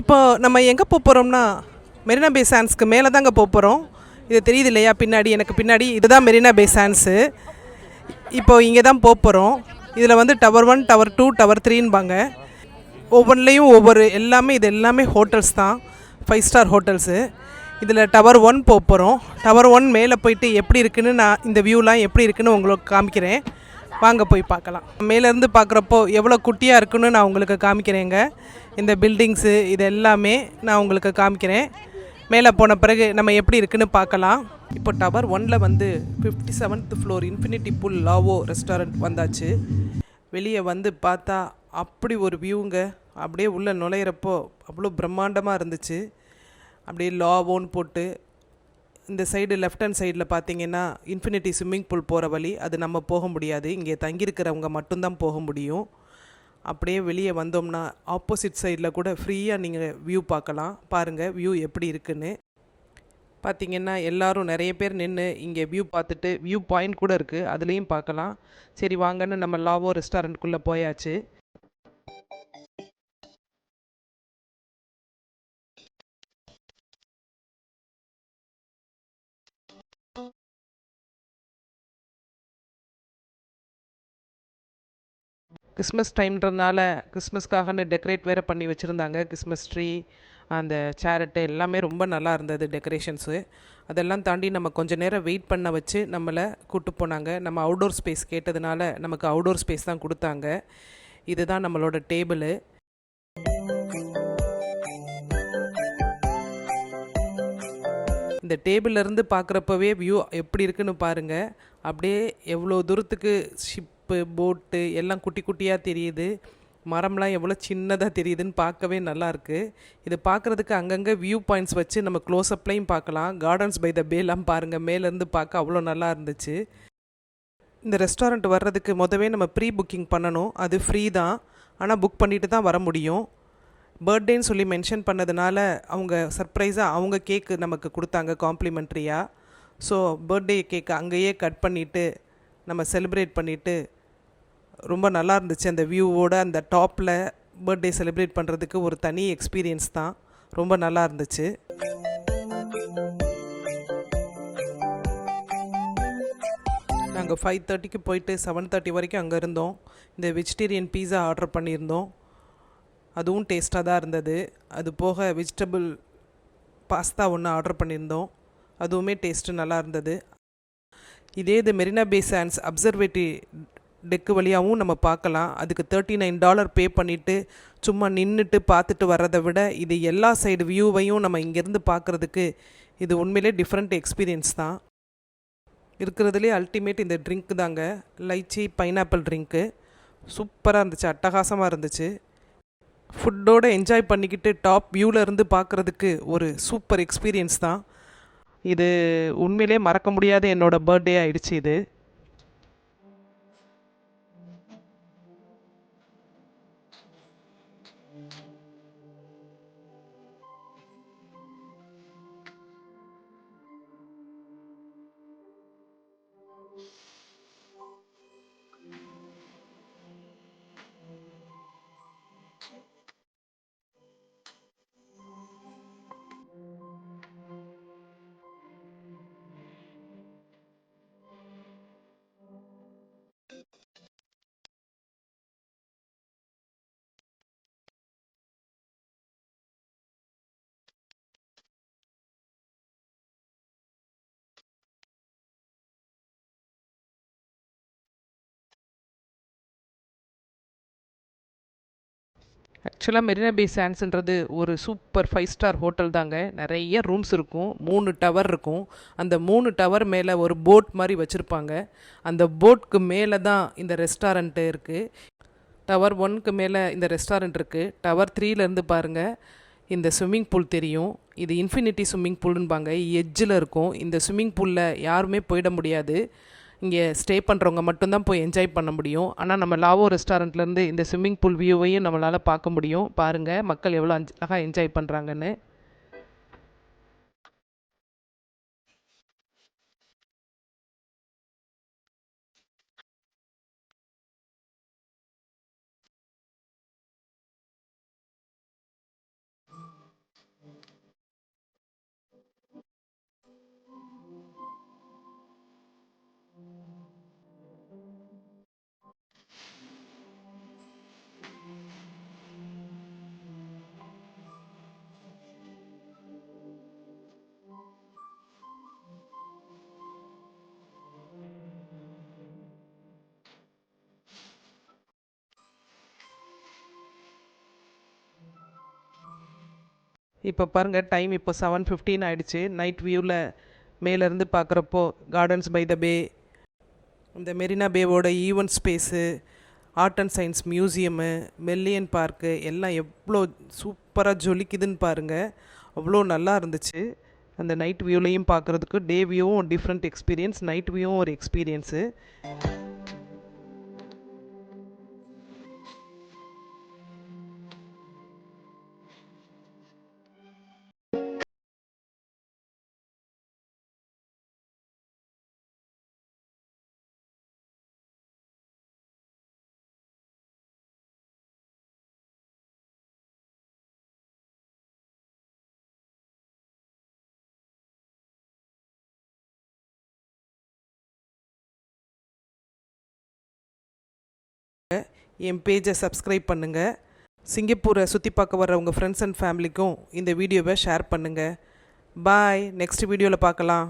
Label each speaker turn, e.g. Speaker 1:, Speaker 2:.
Speaker 1: இப்போ நம்ம எங்கே போக போகிறோம்னா மெரினா பே சான்ஸ்க்கு மேலே தாங்க போக போகிறோம் இது தெரியுது இல்லையா? பின்னாடி எனக்கு பின்னாடி இதுதான் மெரினா பே சான்ஸு இப்போ இங்கே தான் போக போகிறோம் இதில் வந்து tower one tower two tower த்ரீன்பாங்க ஒவ்வொன்றிலையும் ஒவ்வொரு எல்லாமே இது எல்லாமே ஹோட்டல்ஸ் தான். ஃபைவ் ஸ்டார் ஹோட்டல்ஸு இதில் டவர் ஒன் போக போகிறோம் டவர் ஒன் மேலே போயிட்டு எப்படி இருக்குன்னு நான் இந்த வியூலாம் எப்படி இருக்குன்னு உங்களுக்கு காமிக்கிறேன். வாங்க போய் பார்க்கலாம். மேலேருந்து பார்க்குறப்போ எவ்வளோ குட்டியாக இருக்குன்னு நான் உங்களுக்கு காமிக்கிறேங்க. இந்த பில்டிங்ஸு இது எல்லாமே நான் உங்களுக்கு காமிக்கிறேன். மேலே போன பிறகு நம்ம எப்படி இருக்குன்னு பார்க்கலாம். இப்போ டவர் ஒனில் வந்து fifty seventh floor infinity pool Lavo restaurant வந்தாச்சு. வெளியே வந்து பார்த்தா அப்படி ஒரு வியூங்க அப்படியே உள்ளே நுழையிறப்போ அவ்வளோ பிரம்மாண்டமாக இருந்துச்சு. அப்படியே லாவோன்னு போட்டு இந்த சைடு லெஃப்ட் ஹேண்ட் சைடில் பார்த்தீங்கன்னா இன்ஃபினிட்டி ஸ்விம்மிங் பூல் போகிற வழி அது நம்ம போக முடியாது. இங்கே தங்கியிருக்கிறவங்க மட்டும்தான் போக முடியும். அப்படியே வெளியே வந்தோம்னா ஆப்போசிட் சைடில் கூட ஃப்ரீயாக நீங்கள் வியூ பார்க்கலாம். பாருங்கள் வியூ எப்படி இருக்குன்னு. பார்த்தீங்கன்னா எல்லோரும் நிறைய பேர் நின்று இங்கே வியூ பார்த்துட்டு வியூ பாயிண்ட் கூட இருக்குது அதுலேயும் பார்க்கலாம். சரி வாங்கன்னு நம்ம லாவோ ரெஸ்டாரண்ட்குள்ளே போயாச்சு. கிறிஸ்மஸ் டைம்ன்றதுனால கிறிஸ்மஸ்க்காகன்னு டெக்கரேட் வேறு பண்ணி வச்சுருந்தாங்க. கிறிஸ்மஸ் ட்ரீ அந்த சேரட்டு எல்லாமே ரொம்ப நல்லா இருந்தது டெக்கரேஷன்ஸு. அதெல்லாம் தாண்டி நம்ம கொஞ்ச நேரம் வெயிட் பண்ண வச்சு நம்மளை கூப்பிட்டு போனாங்க. நம்ம அவுடோர் ஸ்பேஸ் கேட்டதுனால நமக்கு அவுடோர் ஸ்பேஸ் தான் கொடுத்தாங்க. இதுதான் நம்மளோட டேபிளு. இந்த டேபிள்ல இருந்து பார்க்குறப்பவே வியூ எப்படி இருக்குன்னு பாருங்கள் அப்படியே எவ்வளோ தூரத்துக்கு ஷிப் ஷிப்பு போட்டு எல்லாம் குட்டி குட்டியாக தெரியுது. மரம்லாம் எவ்வளோ சின்னதாக தெரியுதுன்னு பார்க்கவே நல்லாயிருக்கு இது பார்க்குறதுக்கு அங்கங்கே வியூ பாயிண்ட்ஸ் வச்சு நம்ம க்ளோஸ்அப்லையும் பார்க்கலாம். கார்டன்ஸ் பை த பேலாம் பாருங்கள் மேலேருந்து பார்க்க அவ்வளோ நல்லா இருந்துச்சு. இந்த ரெஸ்டாரண்ட் வர்றதுக்கு முதவே நம்ம ப்ரீ புக்கிங் பண்ணணும். அது ஃப்ரீ தான். ஆனால் புக் பண்ணிட்டு தான் வர முடியும். பர்த்டேன்னு சொல்லி மென்ஷன் பண்ணதுனால அவங்க சர்ப்ரைஸாக அவங்க கேக்கு நமக்கு கொடுத்தாங்க காம்ப்ளிமெண்ட்ரியாக ஸோ பர்த்டே கேக்கு அங்கேயே கட் பண்ணிவிட்டு நம்ம செலிப்ரேட் பண்ணிவிட்டு ரொம்ப நல்லா இருந்துச்சு. அந்த வியூவோட அந்த டாப்பில் பர்த்டே செலிப்ரேட் பண்ணுறதுக்கு ஒரு தனி எக்ஸ்பீரியன்ஸ் தான். ரொம்ப நல்லா இருந்துச்சு. நாங்கள் ஃபைவ் தேர்ட்டிக்கு போயிட்டு செவன் தேர்ட்டி வரைக்கும் அங்கே இருந்தோம். இந்த வெஜிடேரியன் பீஸா ஆர்டர் பண்ணியிருந்தோம். அதுவும் டேஸ்ட்டாக தான் இருந்தது. அது போக வெஜிடபிள் பாஸ்தா ஒன்று ஆர்டர் பண்ணியிருந்தோம். அதுவுமே டேஸ்ட்டு நல்லா இருந்தது. இதே இது Marina Bay Sands observatory deck வழியாகவும் நம்ம பார்க்கலாம். அதுக்கு தேர்ட்டி நைன் டாலர் பே பண்ணிவிட்டு சும்மா நின்றுட்டு பார்த்துட்டு வர்றதை விட இது எல்லா சைடு வியூவையும் நம்ம இங்கேருந்து பார்க்குறதுக்கு இது உண்மையிலே டிஃப்ரெண்ட் எக்ஸ்பீரியன்ஸ் தான். இருக்கிறதுலே அல்டிமேட் இந்த ட்ரிங்க் தாங்க. லைச்சி பைனாப்பிள் ட்ரிங்க்கு சூப்பராக இருந்துச்சு அட்டகாசமாக இருந்துச்சு. ஃபுட்டோடு என்ஜாய் பண்ணிக்கிட்டு டாப் வியூவில் இருந்து பார்க்குறதுக்கு ஒரு சூப்பர் எக்ஸ்பீரியன்ஸ் தான். இது உண்மையிலே மறக்க முடியாத என்னோடய பர்த்டே ஆயிடுச்சு இது. ஆக்சுவலாக மெரினா பே சான்ஸ்ன்றது ஒரு சூப்பர் ஃபைவ் ஸ்டார் ஹோட்டல் தாங்க. நிறைய ரூம்ஸ் இருக்கும். மூணு டவர் இருக்கும். அந்த மூணு டவர் மேலே ஒரு போட் மாதிரி வச்சுருப்பாங்க. அந்த போட்க்கு மேலே தான் இந்த ரெஸ்டாரண்ட்டு இருக்குது டவர் ஒன்க்கு மேலே இந்த ரெஸ்டாரண்ட் இருக்குது டவர் த்ரீலேருந்து பாருங்கள் இந்த ஸ்விம்மிங் பூல் தெரியும். இது இன்ஃபினிட்டி ஸ்விம்மிங் பூல்னுபாங்க எஜ்ஜில் இருக்கும். இந்த ஸ்விம்மிங் பூலில் யாருமே போயிட முடியாது. இங்கே ஸ்டே பண்ணுறவங்க மட்டும்தான் போய் என்ஜாய் பண்ண முடியும். ஆனால் நம்ம லாவோ ரெஸ்டாரண்ட்லேருந்து இந்த ஸ்விம்மிங் பூல் வியூவையும் நம்மளால் பார்க்க முடியும். பாருங்கள் மக்கள் எவ்வளோ அழகாக என்ஜாய் பண்ணுறாங்கன்னு இப்போ பாருங்கள் டைம் இப்போ செவன் ஃபிஃப்டீன் ஆகிடுச்சு நைட் வியூவில் மேலேருந்து பார்க்குறப்போ கார்டன்ஸ் பை த பே இந்த Marina பேவோட event space art and science museum Merlion park எல்லாம் எவ்வளோ சூப்பராக ஜொலிக்குதுன்னு பாருங்கள் அவ்வளோ நல்லா இருந்துச்சு. அந்த நைட் வியூலையும் பார்க்குறதுக்கு டே வியூவும் டிஃப்ரெண்ட் எக்ஸ்பீரியன்ஸ் நைட் வியூவும் ஒரு எக்ஸ்பீரியன்ஸு என் பேஜை சப்ஸ்கிரைப் பண்ணுங்கள் சிங்கப்பூரை சுற்றி பார்க்க வர உங்கள் ஃப்ரெண்ட்ஸ் அண்ட் ஃபேமிலிக்கும் இந்த வீடியோவை ஷேர் பண்ணுங்கள் பாய் நெக்ஸ்ட் வீடியோவில் பார்க்கலாம்.